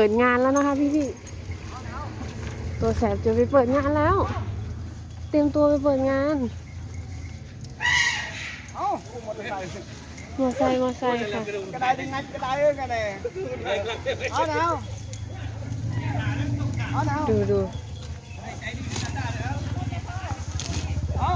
เปิดงานแล้วนะคะพี่พี่ๆตัวแสบจะไปเปิดงานแล้ว เตรียมตัวไปเปิดงานเอ้ากูมอเตอร์ไซค์มอไซค์มอไซค์ค่ะกระไดดึงงัดกระไดเอ้ยกระไดเอาแนวเอาแนวดูดู เอา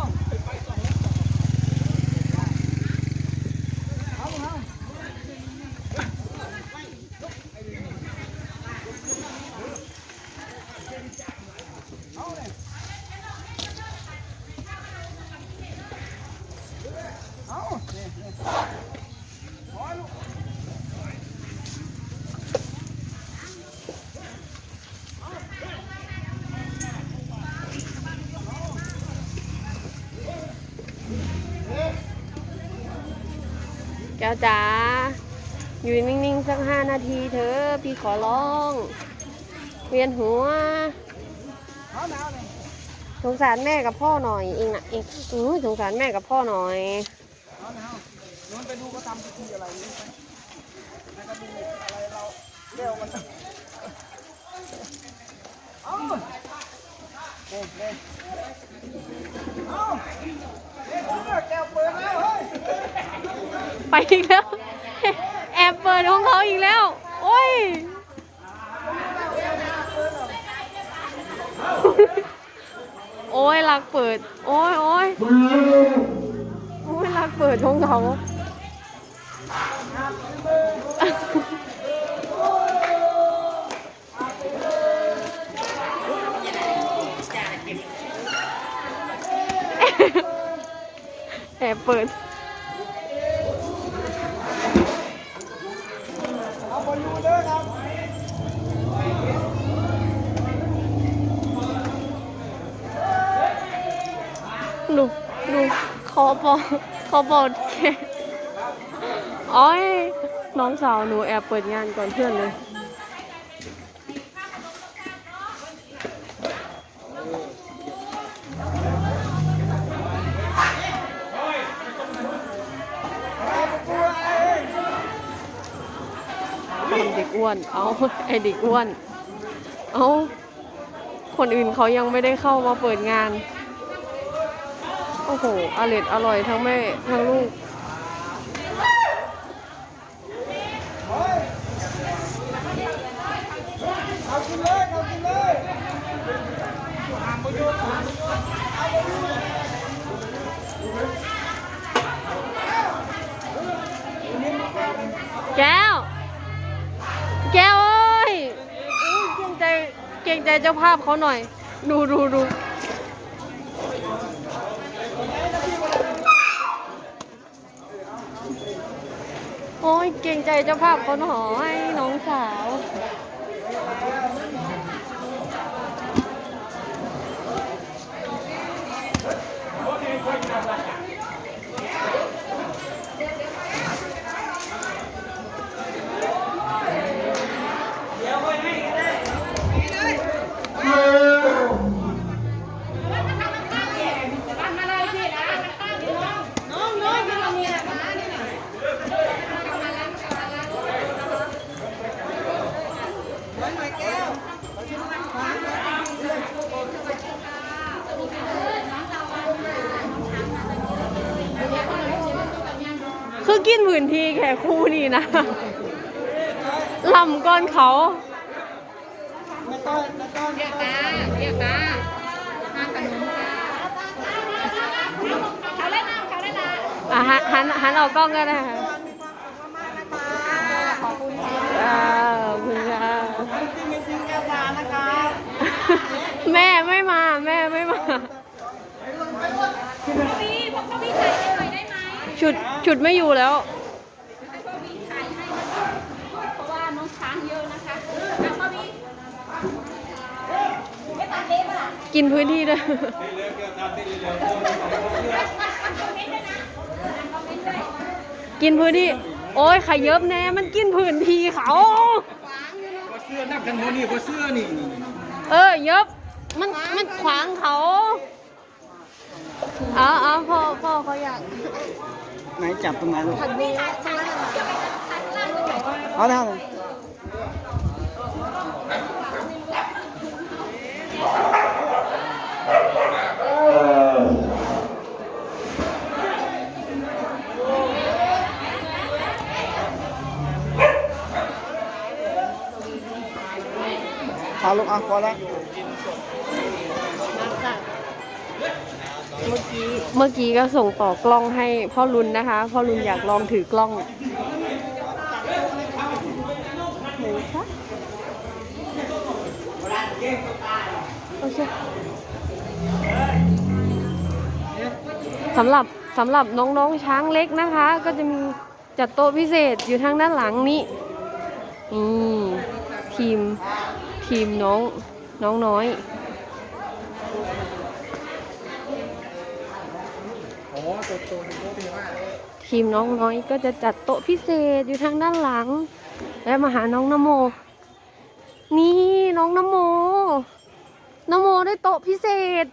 เอานี่นี่ขอลูก แก้วจ๋าอยู่นิ่งๆ สักห้านาทีเถอะพี่ขอร้อง เวียนหัวสงสารแม่กับพ่อหน่อยเองนะเองสงสารแม่กับพ่อหน่อยเอาแนวนู้นไปดูเขาทำพิธีอะไรนี่ไปแล้วก็ดูอะไรเราเรียวมันเอาเน่เน่เอาเน่แก้วเปิดแล้วเฮ้ย ไปอีกแล้ว แอบเปิดของเขาอีกแล้ว โอ้ยโอ้ยรักเปิด โอ้ยโอ้ยโอ้ยรักเปิดของเขาแอบเปิด เอาบอลลูนเด้อครับ ดูดู คอปอคอปอแค่อ้อยน้องสาวหนูแอบเปิดงานก่อนเพื่อนเลยอเด็กอ้วน เอาไอเด็กอ้วน เอาคนอื่นเขายังไม่ได้เข้ามาเปิดงาน โอ้โหอร่อยอร่อยทั้งแม่ทั้งลูก แก้ว แก้วเอ้ยอุ๊ยเกรงใจเกรงใจเจ้าภาพเขาหน่อย ดูดูดู ยเก่งใจเจ้าภาพคนหน่อยน้องสาว คือกินหมื่นทีแค่คู่นี่นะลำก้อนเขาไม่ต้องไม่ต้องเรียกตาเรียกตาทานขนมค่ะเขาเล่นน้ำเขาเล่นน้ำอะหันหันหันออกกล้องก็ได้ค่ะขอบคุณค่ะอ่าขอบคุณค่ะจริงจริงแก้วตานะครับแม่ไม่มาแม่ไม่มา พี่พวกพี่ถ่ายให้หน่อย ได้ไหมชุดชุดไม่อยู่แล้วให้พ่อพี่ถ่ายให้เพราะว่าน้องช้างเยอะนะคะเอาพ่อพี่ไม่ตัดเล็บอะกินพื้นที่ด้วย คอมเมนต์ด้วยนะคอมเมนต์ด้วยกินพื้นที่ โอ้ยขยับแน่มันกินพื้นที่เขาเสื้อนักกันโมนี่เสื้อนี่เออเยบมันมันขวางเขา เอาเอาพ่อพ่อเขาอยาก ไหนจับตรงไหนลูกถัดนี้ข้างล่างเอาได้เลยเอาลูกอ่ะพอแล้ว มื่อกี้เมื่อกี้ก็ส่งต่อกล้องให้พ่อรุนนะคะ พ่อรุนอยากลองถือกล้องหนคะโอเคสำหรับสำหรับน้องๆช้างเล็กนะคะ ก็จะมีจัดโต๊ะพิเศษอยู่ทางด้านหลังนี้นี่ทีมทีมน้องน้องน้อย โอ้ตัวตัวเป็นตัวเป็นว่า ทีมน้องน้อยก็จะจัดโต๊ะพิเศษอยู่ทางด้านหลัง และมาหาน้องนโม นี่น้องนโมนโมได้โต๊ะพิเศษ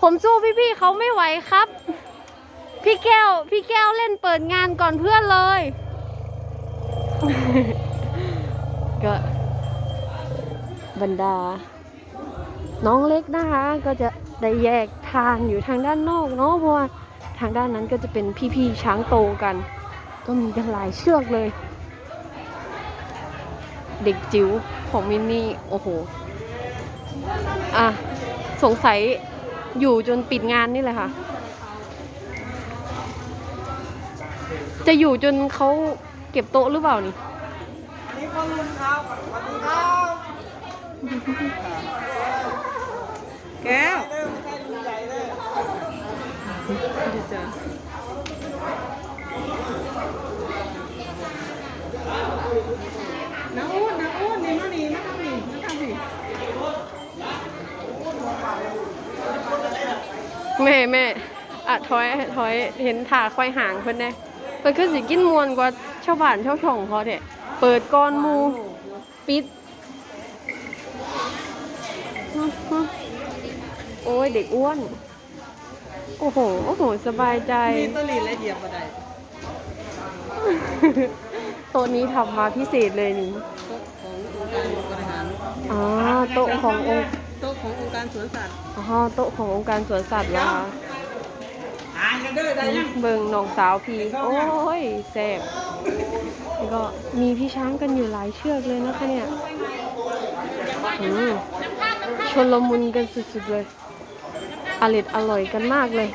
ผมสู้พี่ๆเขาไม่ไหวครับ พี่แก้ว พี่แก้วเล่นเปิดงานก่อนเพื่อนเลย ก็บรรดา น้องเล็กนะคะ ก็จะได้แยกางอยู่ทางด้านนอกเนาะเพราะว่าทางด้านนั้นก็จะเป็นพี่ๆช้างโตกัน ก็มีกันหลายเชือกเลย เด็กจิ๋วของมินนี่โอ้โหอะสงสัยอยู่จนปิดงานนี่แหละค่ะ จะอยู่จนเขาเก็บโต๊ะหรือเปล่านี่นี่พ่อลุงครับสวัสดีครับแก้ว เริ่มไม่ใช่ลุงใหญ่เลย จ้ะน้าอ้วนน้าอ้วนนี่มานี่มาทำนี่มาทำนี่แม่แม่อะถอยถอยเห็นถาควายหางเพิ่นแน่เพิ่นคือสิกินมวนกว่าชาวบ้านชาวช่องเขาแท้เปิดก่อนมูปิดโอ้ยเด็กอ้วน โอ้โห โอ้โห สบายใจ มีตัวลีนและเหยียบมาได้โต๊ะนี้ทำมาพิเศษเลยนี่ โต๊ะขององค์การบริหารอ๋อ โต๊ะขององค์โต๊ะขององค์การสวนสัตว์อ๋อโต๊ะขององค์การสวนสัตว์นะคะอ่านกันเด้อได้ยังเบิงน้องสาวพีโอ้ยแซ่บแล้วก็มีพี่ช้างกันอยู่หลายเชือกเลยนะคะเนี่ยอืมชนลมุนกันสุดๆเลย อร่อยอร่อยกันมากเลย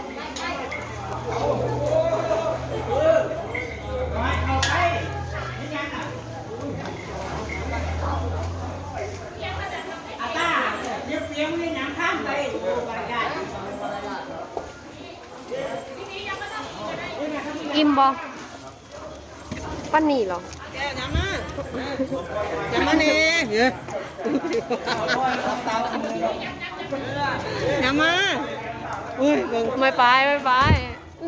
อิ่มบอปั้นนี่เหรอแก้วน้ำมาน้ำมาเนี่เยอะน้ำมา อุ้ยเบิ่งไม่ไปไม่ไป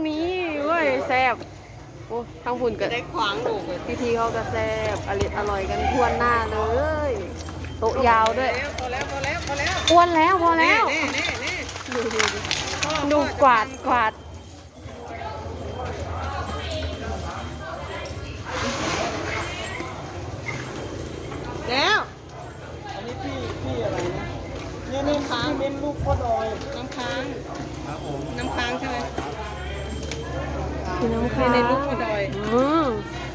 นี่เว้ยแซ่บโอ้ทั้งบุญกันได้ขวางลูกเลยพี่ทีเขาก็แซ่บอร่อยอร่อยกันทั่วหน้าเลยโต๊ะยาวด้วย พอแล้วพอแล้วพอแล้วอ้วนแล้วพอแล้วเน่เน่เน่ดูดูดูดูกวาดกวาด แล้ว อันนี้พี่พี่อะไรนะเนี่ยนี่ค้างเป็นลูกพ่อดอย น้ำค้างน้ำค้างใช่ไหม คือน้ำค้า ในลูกกระดอย อืม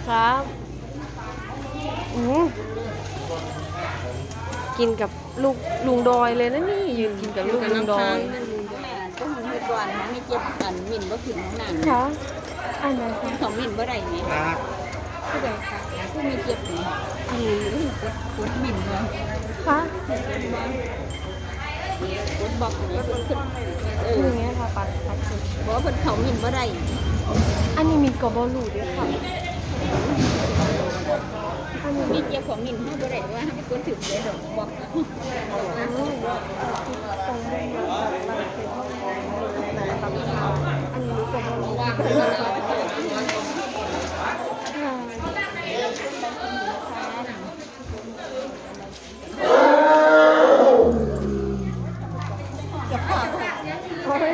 ครับอืมกินกับลูกลุงดอยเลยนะนี่ยืนกินกับลูกลุงดอยก็มันเฮ็ดก่อนมันไม่เจ็บกันหมิ่นบ่ขึ้นของหนังค่ะอันไหนคะของหมิ่นบ่ได้นี่ครับผู้ใดคะผู้มีเจ็บนี่อันนี้กดกดหมิ่นบ่คะกดบอกนี่กดขึ้นเอออย่างเงี้ยค่ะปัดปัดสุดบ่เพิ่นเขาหมิ่นบ่ได้อันนี้มีกระบอกลูกด้วยค่ะอันนี้ มีเจ็บของหมินเฮาบ่ได้ว่าให้กดถึงเลยดอกบอกอืมตรงนี้อันนี้กระบอกลูกค่ะโอ้ย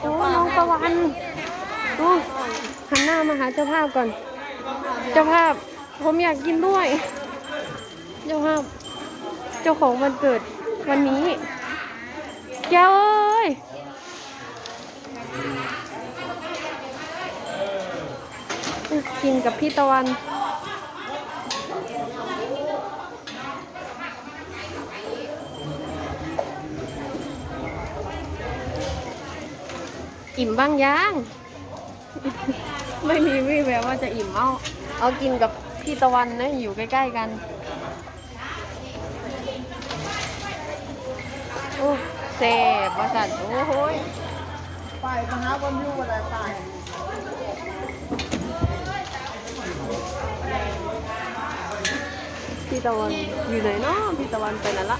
โอ้น้องตะวันดูหันหน้ามาหาเจ้าภาพก่อน เจ้าภาพ ผมอยากกินด้วย เจ้าภาพ เจ้าของวันเกิดวันนี้แกเอ้ยกินกับพี่ตะวันอิ่มบ้างยัง ไม่มีวี่แววว่าจะอิ่มเอาเอากินกับพี่ตะวันนะอยู่ใกล้ ๆกันโอ้เสบประสันโอ้โหยไปมาหาบนอยู่อะไรไปพี่ตะวันอยู่ไหนเนาะพี่ตะวันไปไหนละ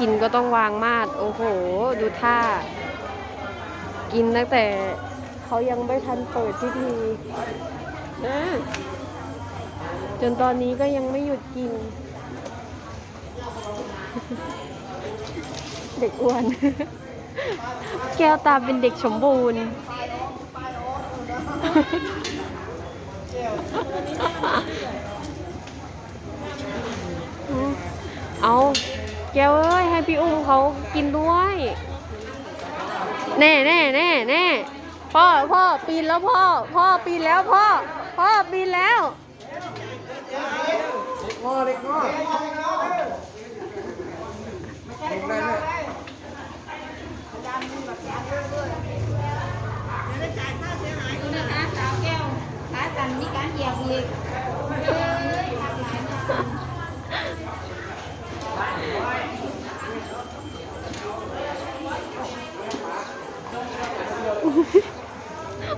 กินก็ต้องวางมาด โอ้โห ดูท่า กินตั้งแต่เขายังไม่ทันเปิดพิธีนะจนตอนนี้ก็ยังไม่หยุดกิน เด็กอ้วน แก้วตาเป็นเด็กสมบูรณ์ เอา แก้วเอ้ยให้พี่อุ้มเขากินด้วย แน่แน่แน่แน่พ่อพ่อปีนแล้วพ่อ พ่อปีนแล้วพ่อ พ่อปีนแล้วงอเด็กงอเด็กได้เลยดูนะคะสาวแก้วขาตันมีการเหยียบอีกเอ้ยทำหลายมาก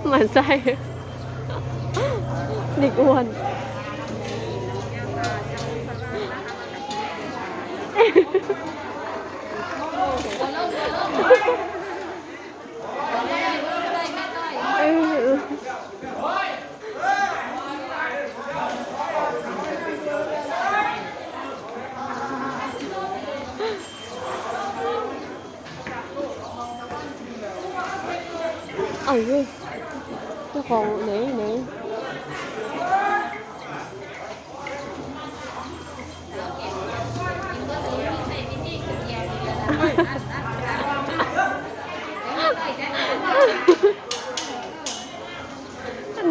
เหมือ นไส้ เด็กอ้วนเอ ของไหนไหน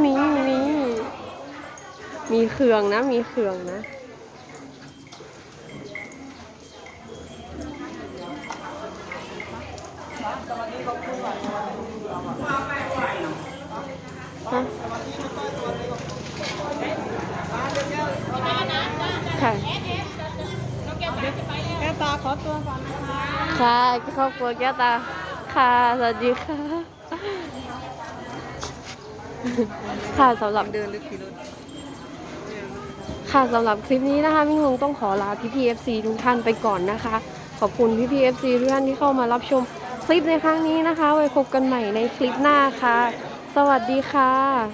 มีมีมีเครื่องนะ มีเครื่องนะ ฮะค่ะ แก้วตา ขอตัวก่อนนะคะ ค่ะครอบครัวแก้วตา ค่ะ สวัสดีค่ะ ค่ะสำหรับเดินหรือขี่รถค่ะสำหรับคลิปนี้นะคะมิ่งคงต้องขอลาพี่พีเอฟซีทุกท่านไปก่อนนะคะ ขอบคุณพี่พีเอฟซีทุกท่านที่เข้ามารับชมคลิปในครั้งนี้นะคะ ไว้พบกันใหม่ในคลิปหน้าค่ะ สวัสดีค่ะ